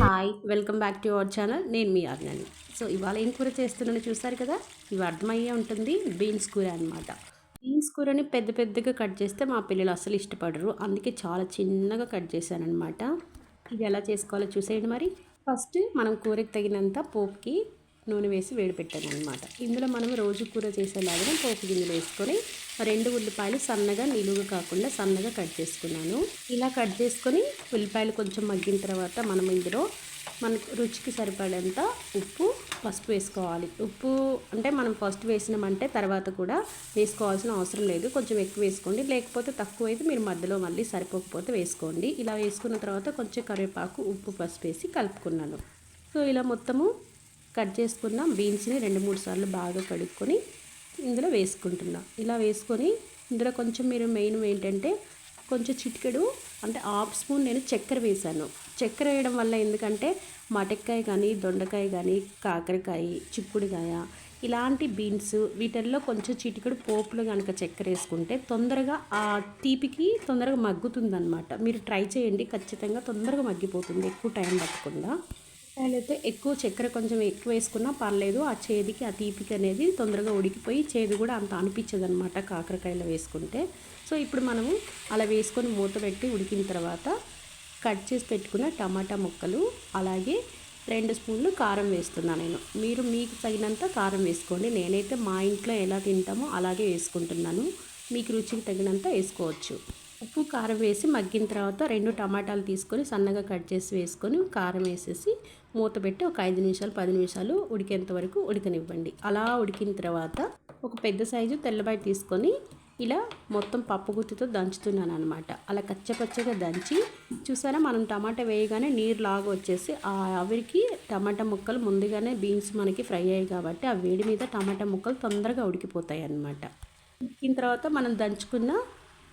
Hi welcome back to our channel నేను మీ ఆర్నని so ఇవాళ ఏం కూర చేస్తున్నానో చూసారు కదా? ఇవి అర్థమయ్యే ఉంటుంది. బీన్స్ కూర అనమాట బీన్స్ కూరని పెద్ద పెద్దగా కట్ చేస్తే మా పిల్లలు అసలు ఇష్టపడరు. అందుకే చాలా చిన్నగా కట్ చేశాను అనమాట ఇది ఎలా చేసుకోవాలో చూసేయండి మరి. ఫస్ట్ మనం కూరకి తగినంత పోపుకి నూనె వేసి వేడి పెట్టాను అనమాట ఇందులో మనం రోజు కూర చేసేలాగా పోపు గింజలు వేసుకొని రెండు ఉల్లిపాయలు సన్నగా నిలువుగా కాకుండా సన్నగా కట్ చేసుకున్నాను. ఇలా కట్ చేసుకొని ఉల్లిపాయలు కొంచెం మగ్గిన తర్వాత మనం ఇందులో మనకు రుచికి సరిపడేంత ఉప్పు పసుపు వేసుకోవాలి. ఉప్పు అంటే మనం ఫస్ట్ వేసినామంటే తర్వాత కూడా వేసుకోవాల్సిన అవసరం లేదు. కొంచెం ఎక్కువ వేసుకోండి. లేకపోతే తక్కువ అయితే మీరు మధ్యలో మళ్ళీ సరిపోకపోతే వేసుకోండి. ఇలా వేసుకున్న తర్వాత కొంచెం కరివేపాకు ఉప్పు పసుపు వేసి కలుపుకున్నాను. సో ఇలా మొత్తము కట్ చేసుకున్న. బీన్స్ని రెండు మూడు సార్లు బాగా కడుక్కొని ఇందులో వేసుకుంటున్నా. ఇలా వేసుకొని ఇందులో కొంచెం మీరు మెయిన్ ఏంటంటే కొంచెం చిటికెడు అంటే హాఫ్ స్పూన్ నేను చక్కెర వేశాను. చక్కెర వేయడం వల్ల ఎందుకంటే మటక్కాయ కానీ దొండకాయ కానీ కాకరకాయ చిక్కుడుకాయ ఇలాంటి బీన్స్ వీటిల్లో కొంచెం చిటికెడు పోపులు కనుక చక్కెర వేసుకుంటే తొందరగా ఆ తీపికి తొందరగా మగ్గుతుందన్నమాట. మీరు ట్రై చేయండి ఖచ్చితంగా తొందరగా మగ్గిపోతుంది ఎక్కువ టైం పట్టకుండా. అయితే ఎక్కువ చక్కెర కొంచెం ఎక్కువ వేసుకున్నా పర్లేదు. ఆ చేదికి ఆ తీపికి అనేది తొందరగా ఉడికిపోయి చేదు కూడా అంత అనిపించదు అనమాట కాకరకాయలో వేసుకుంటే. సో ఇప్పుడు మనము అలా వేసుకొని మూత పెట్టి ఉడికిన తర్వాత కట్ చేసి పెట్టుకున్న టమాటా ముక్కలు అలాగే రెండు స్పూన్లు కారం వేస్తున్నాను నేను. మీరు మీకు తగినంత కారం వేసుకోండి. నేనైతే మా ఇంట్లో ఎలా తింటామో అలాగే వేసుకుంటున్నాను. మీకు రుచికి తగినంత వేసుకోవచ్చు. ఉప్పు కారం వేసి మగ్గిన తర్వాత రెండు టమాటాలు తీసుకొని సన్నగా కట్ చేసి వేసుకొని కారం వేసేసి మూత పెట్టి ఒక ఐదు నిమిషాలు పది నిమిషాలు ఉడికేంత వరకు ఉడకనివ్వండి. అలా ఉడికిన తర్వాత ఒక పెద్ద సైజు తెల్లబాయి తీసుకొని ఇలా మొత్తం పప్పు గుత్తితో దంచుతున్నాను అనమాట అలా కచ్చపచ్చగా దంచి చూసారా మనం టమాటా వేయగానే నీరు లాగా వచ్చేసి ఆ ఆవిరికి టమాటా ముక్కలు ముందుగానే బీన్స్ మనకి ఫ్రై అయ్యాయి కాబట్టి ఆ వేడి మీద టమాటా ముక్కలు తొందరగా ఉడికిపోతాయి అన్నమాట. ఉడికిన తర్వాత మనం దంచుకున్న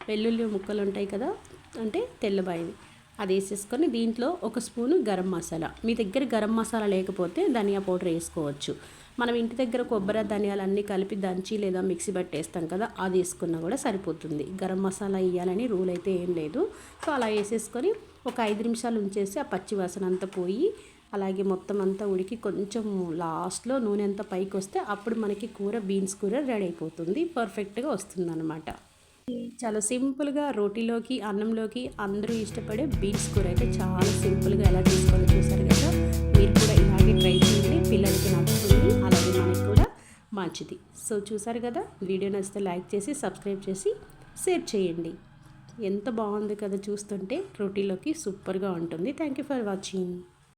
వెల్లుల్లి ముక్కలు ఉంటాయి కదా అంటే తెల్లబాయివి అది వేసేసుకొని దీంట్లో ఒక స్పూను గరం మసాలా. మీ దగ్గర గరం మసాలా లేకపోతే ధనియా పౌడర్ వేసుకోవచ్చు. మనం ఇంటి దగ్గర కొబ్బరి ధనియాలు అన్నీ కలిపి దంచి లేదా మిక్సీ పట్టేస్తాం కదా అది వేసుకున్నా కూడా సరిపోతుంది. గరం మసాలా వేయాలని రూల్ అయితే ఏం లేదు. సో అలా వేసేసుకొని ఒక ఐదు నిమిషాలు ఉంచేసి ఆ పచ్చి వాసన అంతా పోయి అలాగే మొత్తం అంతా ఉడికి కొంచెం లాస్ట్లో నూనె అంతా పైకి వస్తే అప్పుడు మనకి కూర బీన్స్ కూర రెడీ అయిపోతుంది. పర్ఫెక్ట్గా వస్తుంది అనమాట చాలా సింపుల్గా రోటీలోకి అన్నంలోకి అందరూ ఇష్టపడే బీన్స్ కూర అయితే చాలా సింపుల్గా ఎలా చేసుకోవాలో చూసారు కదా? మీరు కూడా ఇలాగే ట్రై చేయండి. పిల్లలకి నచ్చుతుంది. అలాగే మనకి కూడా మంచిది. సో చూసారు కదా? వీడియో నచ్చితే లైక్ చేసి సబ్స్క్రైబ్ చేసి షేర్ చేయండి. ఎంత బాగుంది కదా చూస్తుంటే? రోటీలోకి సూపర్గా ఉంటుంది. Thank you for watching.